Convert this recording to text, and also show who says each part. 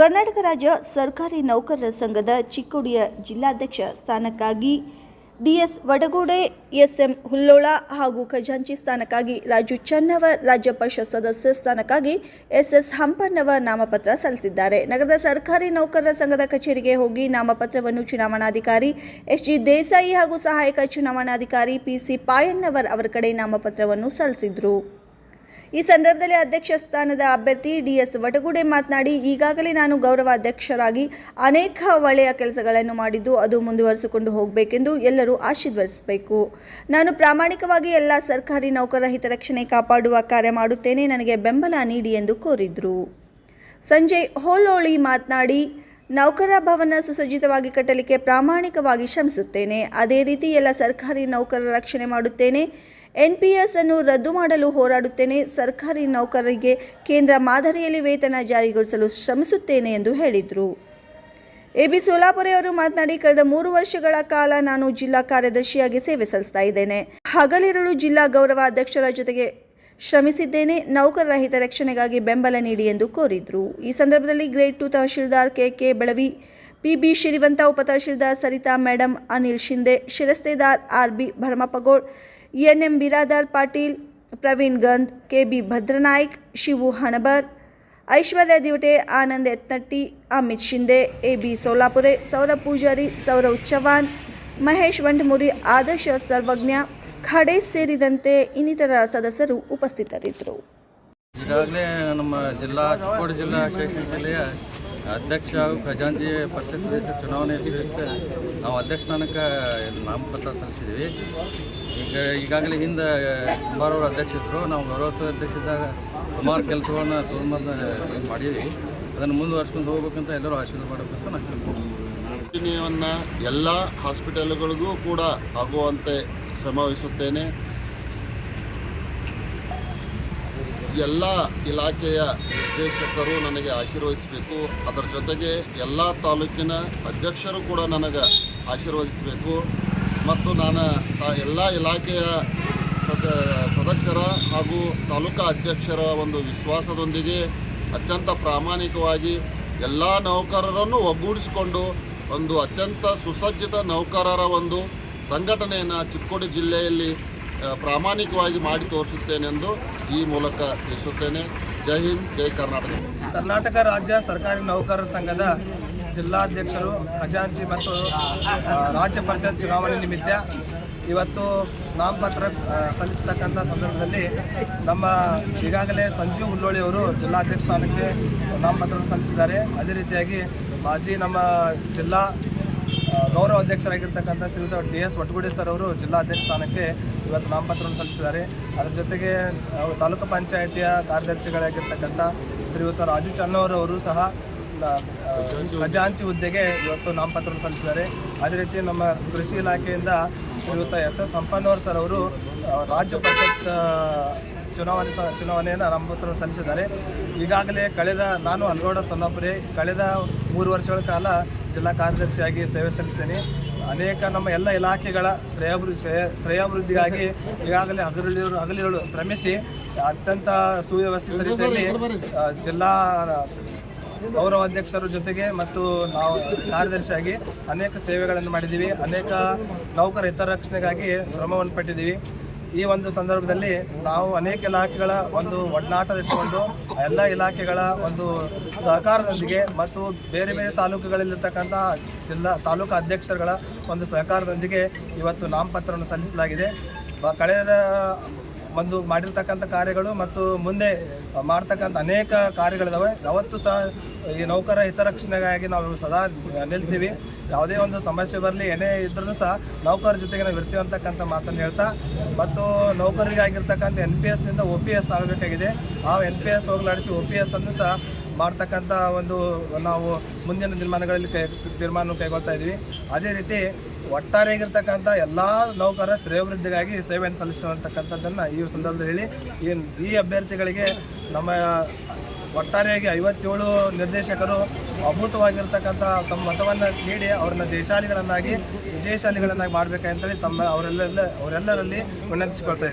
Speaker 1: ಕರ್ನಾಟಕ ರಾಜ್ಯ ಸರ್ಕಾರಿ ನೌಕರರ ಸಂಘದ ಚಿಕ್ಕೋಡಿಯ ಜಿಲ್ಲಾಧ್ಯಕ್ಷ ಸ್ಥಾನಕ್ಕಾಗಿ ಡಿಎಸ್ ವಡಗೋಡೆ, ಎಸ್ಎಂ ಹುಲ್ಲೋಳ ಹಾಗೂ ಖಜಾಂಚಿ ಸ್ಥಾನಕ್ಕಾಗಿ ರಾಜು ಚನ್ನವರ್ ರಾಜ್ಯ ಪರಿಷತ್ ಸದಸ್ಯ ಸ್ಥಾನಕ್ಕಾಗಿ ಎಸ್ಎಸ್ ಹಂಪಣ್ಣವರ್ ನಾಮಪತ್ರ ಸಲ್ಲಿಸಿದ್ದಾರೆ. ನಗರದ ಸರ್ಕಾರಿ ನೌಕರರ ಸಂಘದ ಕಚೇರಿಗೆ ಹೋಗಿ ನಾಮಪತ್ರವನ್ನು ಚುನಾವಣಾಧಿಕಾರಿ ಎಸ್ಜಿ ದೇಸಾಯಿ ಹಾಗೂ ಸಹಾಯಕ ಚುನಾವಣಾಧಿಕಾರಿ ಪಿಸಿ ಪಾಯಣ್ಣವರ್ ಅವರ ಕಡೆ ನಾಮಪತ್ರವನ್ನು ಸಲ್ಲಿಸಿದರು. ಈ ಸಂದರ್ಭದಲ್ಲಿ ಅಧ್ಯಕ್ಷ ಸ್ಥಾನದ ಅಭ್ಯರ್ಥಿ ಡಿಎಸ್ ವಟಗುಡೆ ಮಾತನಾಡಿ, ಈಗಾಗಲೇ ನಾನು ಗೌರವ ಅಧ್ಯಕ್ಷರಾಗಿ ಅನೇಕ ಒಳ್ಳೆಯ ಕೆಲಸಗಳನ್ನು ಮಾಡಿದ್ದು ಅದು ಮುಂದುವರಿಸಿಕೊಂಡು ಹೋಗಬೇಕೆಂದು ಎಲ್ಲರೂ ಆಶೀರ್ವದಿಸಬೇಕು. ನಾನು ಪ್ರಾಮಾಣಿಕವಾಗಿ ಎಲ್ಲ ಸರ್ಕಾರಿ ನೌಕರರ ಹಿತರಕ್ಷಣೆ ಕಾಪಾಡುವ ಕಾರ್ಯ ಮಾಡುತ್ತೇನೆ, ನನಗೆ ಬೆಂಬಲ ನೀಡಿ ಎಂದು ಕೋರಿದರು. ಸಂಜಯ್ ಹೋಲೋಳಿ ಮಾತನಾಡಿ, ನೌಕರ ಭವನ ಸುಸಜ್ಜಿತವಾಗಿ ಕಟ್ಟಲಿಕ್ಕೆ ಪ್ರಾಮಾಣಿಕವಾಗಿ ಶ್ರಮಿಸುತ್ತೇನೆ. ಅದೇ ರೀತಿ ಎಲ್ಲ ಸರ್ಕಾರಿ ನೌಕರರ ರಕ್ಷಣೆ ಮಾಡುತ್ತೇನೆ. ಎನ್ ಪಿ ಎಸ್ ಅನ್ನು ರದ್ದು ಮಾಡಲು ಹೋರಾಡುತ್ತೇನೆ. ಸರ್ಕಾರಿ ನೌಕರರಿಗೆ ಕೇಂದ್ರ ಮಾದರಿಯಲ್ಲಿ ವೇತನ ಜಾರಿಗೊಳಿಸಲು ಶ್ರಮಿಸುತ್ತೇನೆ ಎಂದು ಹೇಳಿದರು. ಎಬಿ ಸೋಲಾಪುರೆಯವರು ಸೋಲಾಪುರೆ ಮಾತನಾಡಿ, ಕಳೆದ ಮೂರು ವರ್ಷಗಳ ಕಾಲ ನಾನು ಜಿಲ್ಲಾ ಕಾರ್ಯದರ್ಶಿಯಾಗಿ ಸೇವೆ ಸಲ್ಲಿಸ್ತಾ ಇದ್ದೇನೆ. ಹಗಲಿರುಳು ಜಿಲ್ಲಾ ಗೌರವ ಅಧ್ಯಕ್ಷರ ಜೊತೆಗೆ ಶ್ರಮಿಸಿದ್ದೇನೆ. ನೌಕರರ ಹಿತರಕ್ಷಣೆಗಾಗಿ ಬೆಂಬಲ ನೀಡಿ ಎಂದು ಕೋರಿದರು. ಈ ಸಂದರ್ಭದಲ್ಲಿ grade two tahsildar K K Belavi P B Shrivanta ಉಪತಹಶೀಲ್ದಾರ್ Sarita madam Anil Shinde, ಶಿರಸ್ತೇದಾರ್ R B N M Biradar Patil, Praveen Gandh K B Bhadranaik, Shivu Hanabar, Aishwarya Divate, Anand Etnatti, Amit Shinde A B Solapure, Saurabh Pujari, Saurav Chavan Mahesh Vandamuri, Adarsh Sarvajna Khade ಸೇರಿದಂತೆ ಇನ್ನಿತರ ಸದಸ್ಯರು ಉಪಸ್ಥಿತರಿದ್ದರು.
Speaker 2: ಈಗಾಗಲೇ ನಮ್ಮ ಜಿಲ್ಲಾ ಚಿಕ್ಕೋಡಿ ಜಿಲ್ಲಾ ಶಿಕ್ಷಣ ಜಿಲ್ಲೆಯ ಅಧ್ಯಕ್ಷ ಹಾಗೂ ಖಜಾಂಜಿ ಪರಿಷತ್ ಸದಸ್ಯ ಚುನಾವಣೆ ನಿಮಿತ್ತ ನಾವು ಅಧ್ಯಕ್ಷ ಸ್ಥಾನಕ್ಕೆ ನಾಮಪತ್ರ ಸಲ್ಲಿಸಿದ್ವಿ ಈಗ ಈಗಾಗಲೇ ಹಿಂದೆ ಕುಮಾರವ್ರ ಅಧ್ಯಕ್ಷರು ನಾವು ಗೌರವ ಅಧ್ಯಕ್ಷದಾಗ ಸುಮಾರು ಕೆಲಸವನ್ನು ತುಂಬ ಮಾಡಿದ್ವಿ ಅದನ್ನು ಮುಂದುವರ್ಸ್ಕೊಂಡು ಹೋಗ್ಬೇಕಂತ ಎಲ್ಲರೂ ಆಶೀರ್ವಾದ ಮಾಡಬೇಕಂತ ನಾನು
Speaker 3: ಎಲ್ಲ ಹಾಸ್ಪಿಟಲ್ಗಳಿಗೂ ಕೂಡ ಆಗುವಂತೆ ಶ್ರಮವಹಿಸುತ್ತೇನೆ. ಎಲ್ಲ ಇಲಾಖೆಯ ನಿರ್ದೇಶಕರು ನನಗೆ ಆಶೀರ್ವದಿಸಬೇಕು. ಅದರ ಜೊತೆಗೆ ಎಲ್ಲ ತಾಲೂಕಿನ ಅಧ್ಯಕ್ಷರು ಕೂಡ ನನಗೆ ಆಶೀರ್ವದಿಸಬೇಕು. ಮತ್ತು ನಾನು ಎಲ್ಲ ಇಲಾಖೆಯ ಸದ, ಸದಸ್ಯರ ಹಾಗೂ ತಾಲೂಕಾ ಅಧ್ಯಕ್ಷರ ಒಂದು ವಿಶ್ವಾಸದೊಂದಿಗೆ ಅತ್ಯಂತ ಪ್ರಾಮಾಣಿಕವಾಗಿ ಎಲ್ಲ ನೌಕರರನ್ನು ಒಗ್ಗೂಡಿಸಿಕೊಂಡು ಒಂದು ಅತ್ಯಂತ ಸುಸಜ್ಜಿತ ನೌಕರರ ಒಂದು ಸಂಘಟನೆಯನ್ನು ಚಿಕ್ಕೋಡಿ ಜಿಲ್ಲೆಯಲ್ಲಿ ಪ್ರಾಮಾಣಿಕವಾಗಿ ಮಾಡಿ ತೋರಿಸುತ್ತೇನೆಂದು ಈ ಮೂಲಕ ತಿಳಿಸುತ್ತೇನೆ. ಜೈ ಹಿಂದ್, ಜೈ ಕರ್ನಾಟಕ.
Speaker 4: ಕರ್ನಾಟಕ ರಾಜ್ಯ ಸರ್ಕಾರಿ ನೌಕರರ ಸಂಘದ ಜಿಲ್ಲಾಧ್ಯಕ್ಷರು ಖಜಾಂಚಿ ಮತ್ತು ರಾಜ್ಯ ಪರಿಷತ್ ಚುನಾವಣೆ ನಿಮಿತ್ತ ಇವತ್ತು ನಾಮಪತ್ರ ಸಲ್ಲಿಸತಕ್ಕಂಥ ಸಂದರ್ಭದಲ್ಲಿ ನಮ್ಮ ಈಗಾಗಲೇ ಸಂಜೀವ್ ಹುಲ್ಲೋಳಿ ಅವರು ಜಿಲ್ಲಾಧ್ಯಕ್ಷ ಸ್ಥಾನಕ್ಕೆ ನಾಮಪತ್ರ ಸಲ್ಲಿಸಿದ್ದಾರೆ. ಅದೇ ರೀತಿಯಾಗಿ ಮಾಜಿ ನಮ್ಮ ಜಿಲ್ಲಾ ಗೌರವ ಅಧ್ಯಕ್ಷರಾಗಿರ್ತಕ್ಕಂಥ ಶ್ರೀಯುತ ಡಿ ಎಸ್ ವಟಗುಡಿ ಸರ್ ಅವರು ಜಿಲ್ಲಾ ಅಧ್ಯಕ್ಷ ಸ್ಥಾನಕ್ಕೆ ಇವತ್ತು ನಾಮಪತ್ರವನ್ನು ಸಲ್ಲಿಸಿದ್ದಾರೆ. ಅದರ ಜೊತೆಗೆ ತಾಲೂಕು ಪಂಚಾಯಿತಿಯ ಕಾರ್ಯದರ್ಶಿಗಳಾಗಿರ್ತಕ್ಕಂಥ ಶ್ರೀಯುತ ರಾಜು ಚನ್ನವರವರು ಸಹ ಖಜಾಂಚಿ ಹುದ್ದೆಗೆ ಇವತ್ತು ನಾಮಪತ್ರವನ್ನು ಸಲ್ಲಿಸಿದ್ದಾರೆ. ಅದೇ ರೀತಿ ನಮ್ಮ ಕೃಷಿ ಇಲಾಖೆಯಿಂದ ಶ್ರೀಯುತ ಎಸ್ ಎಸ್ ಸಂಪನ್ನವರ್ ಸರ್ ಅವರು ರಾಜ್ಯ ಪಂಚಾಯತ್ ಚುನಾವಣೆ ಸ, ಚುನಾವಣೆಯನ್ನು ನಾಮಪತ್ರವನ್ನು ಸಲ್ಲಿಸಿದ್ದಾರೆ. ಈಗಾಗಲೇ ಕಳೆದ, ನಾನು ಅಲ್ಗೌಡ ಸೊಲ್ಲಾಪುರಿ ಕಳೆದ ಮೂರು ವರ್ಷಗಳ ಕಾಲ ಜಿಲ್ಲಾ ಕಾರ್ಯದರ್ಶಿಯಾಗಿ ಸೇವೆ ಸಲ್ಲಿಸ್ತೇನೆ. ಅನೇಕ ನಮ್ಮ ಎಲ್ಲ ಇಲಾಖೆಗಳ ಶ್ರೇಯಾಭಿವೃದ್ಧಿ ಶ್ರೇಯ- ಶ್ರೇಯಾಭಿವೃದ್ಧಿಗಾಗಿ ಈಗಾಗಲೇ ಹಗಲಿರುಳು ಹಗಲಿರುಳು ಶ್ರಮಿಸಿ ಅತ್ಯಂತ ಸುವ್ಯವಸ್ಥಿತ ರೀತಿಯಲ್ಲಿ ಜಿಲ್ಲಾ ಗೌರವ ಅಧ್ಯಕ್ಷರ ಜೊತೆಗೆ ಮತ್ತು ನಾವು ಕಾರ್ಯದರ್ಶಿಯಾಗಿ ಅನೇಕ ಸೇವೆಗಳನ್ನು ಮಾಡಿದ್ದೀವಿ. ಅನೇಕ ನೌಕರ ಹಿತರಕ್ಷಣೆಗಾಗಿ ಶ್ರಮವನ್ನು ಪಟ್ಟಿದ್ದೀವಿ. ಈ ಒಂದು ಸಂದರ್ಭದಲ್ಲಿ ನಾವು ಅನೇಕ ಇಲಾಖೆಗಳ ಒಂದು ಒಡನಾಟದಿಟ್ಟುಕೊಂಡು ಎಲ್ಲ ಇಲಾಖೆಗಳ ಒಂದು ಸಹಕಾರದೊಂದಿಗೆ ಮತ್ತು ಬೇರೆ ಬೇರೆ ತಾಲೂಕುಗಳಲ್ಲಿರ್ತಕ್ಕಂಥ ಜಿಲ್ಲಾ ತಾಲೂಕು ಅಧ್ಯಕ್ಷರುಗಳ ಒಂದು ಸಹಕಾರದೊಂದಿಗೆ ಇವತ್ತು ನಾಮಪತ್ರವನ್ನು ಸಲ್ಲಿಸಲಾಗಿದೆ. ಕಳೆದ ಒಂದು ಮಾಡಿರ್ತಕ್ಕಂಥ ಕಾರ್ಯಗಳು ಮತ್ತು ಮುಂದೆ ಮಾಡ್ತಕ್ಕಂಥ ಅನೇಕ ಕಾರ್ಯಗಳಿದಾವೆ. ಯಾವತ್ತೂ ಸಹ ಈ ನೌಕರ ಹಿತರಕ್ಷಣೆಗಾಗಿ ನಾವು ಸದಾ ನಿಲ್ತೀವಿ. ಯಾವುದೇ ಒಂದು ಸಮಸ್ಯೆ ಬರಲಿ, ಏನೇ ಇದ್ರೂ ಸಹ ನೌಕರ ಜೊತೆಗೆ ನಾವು ಇರ್ತೀವಿ ಅಂತಕ್ಕಂಥ ಮಾತನ್ನು ಹೇಳ್ತಾ, ಮತ್ತು ನೌಕರರಿಗಾಗಿರ್ತಕ್ಕಂಥ ಎನ್ ಪಿ ಎಸ್ನಿಂದ ಒ ಪಿ ಎಸ್ ಆಗಬೇಕಾಗಿದೆ. ಆ ಎನ್ ಪಿ ಎಸ್ ಹೋಗಲಾಡಿಸಿ ಒ ಪಿ ಎಸ್ ಅನ್ನು ಸಹ ಮಾಡ್ತಕ್ಕಂಥ ಒಂದು ನಾವು ಮುಂದಿನ ದಿನಮಾನಗಳಲ್ಲಿ ಕೈ ತೀರ್ಮಾನ ಕೈಗೊಳ್ತಾ ಇದ್ದೀವಿ. ಅದೇ ರೀತಿ ಒಟ್ಟಾರೆಯಾಗಿರ್ತಕ್ಕಂಥ ಎಲ್ಲ ನೌಕರರ ಶ್ರೇಯವೃದ್ಧಿಗಾಗಿ ಸೇವೆಯನ್ನು ಸಲ್ಲಿಸ್ತಕ್ಕಂಥದ್ದನ್ನು ಈ ಸಂದರ್ಭದಲ್ಲಿ ಹೇಳಿ ಈ ಅಭ್ಯರ್ಥಿಗಳಿಗೆ ನಮ್ಮ ಒಟ್ಟಾರೆಯಾಗಿ ಐವತ್ತೇಳು ನಿರ್ದೇಶಕರು ಅಭೂತವಾಗಿರ್ತಕ್ಕಂಥ ತಮ್ಮ ಮತವನ್ನು ನೀಡಿ ಅವ್ರನ್ನ ಜಯಶಾಲಿಗಳನ್ನಾಗಿ ವಿಜಯಶಾಲಿಗಳನ್ನಾಗಿ ಮಾಡಬೇಕಂತೇಳಿ ತಮ್ಮ ಅವರೆಲ್ಲ ಅವರೆಲ್ಲರಲ್ಲಿ ವಿನಂತಿಸಿಕೊಳ್ತಾ